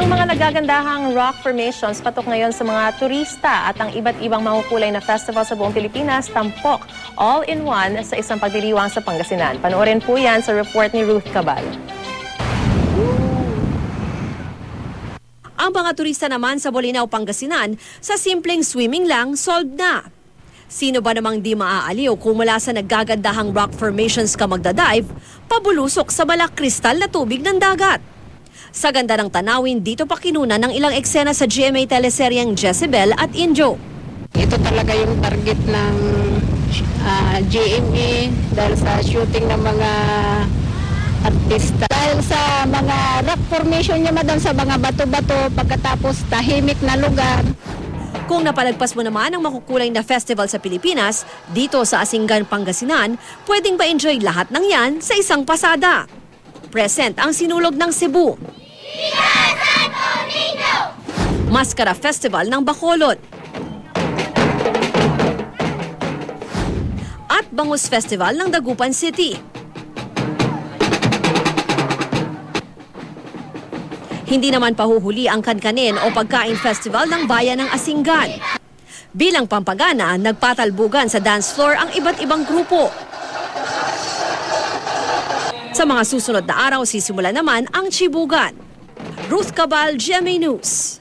Ang mga nagagandahang rock formations patok ngayon sa mga turista at ang iba't ibang makukulay na festival sa buong Pilipinas tampok all in one sa isang pagdiriwang sa Pangasinan. Panoorin po yan sa report ni Ruth Cabal. Ang mga turista naman sa Bolinao, Pangasinan, sa simpleng swimming lang, solved na. Sino ba namang di maaaliw kung mula sa naggagandahang rock formations ka magdadive, pabulusok sa malak kristal na tubig ng dagat? Sa ganda ng tanawin, dito pa kinuna ng ilang eksena sa GMA teleseryeng Jezebel at Injo. Ito talaga yung target ng ah, GMA dahil sa shooting ng mga artista. Dahil sa mga rock formation niya madam sa mga bato-bato pagkatapos tahimik na lugar. Kung napalagpas mo naman ang makukulay na festival sa Pilipinas, dito sa Asinggan, Pangasinan, pwedeng ba-enjoy lahat ng yan sa isang pasada. Present ang sinulog ng Cebu. Maskara Festival ng Bacolod. At Bangus Festival ng Dagupan City. Hindi naman pahuhuli ang kankanin o pagkain festival ng bayan ng Asinggan. Bilang pampagana, nagpatalbugan sa dance floor ang iba't ibang grupo. Sa mga susunod na araw, sisimula naman ang Chibugan. Ruth Cabal, GMA News.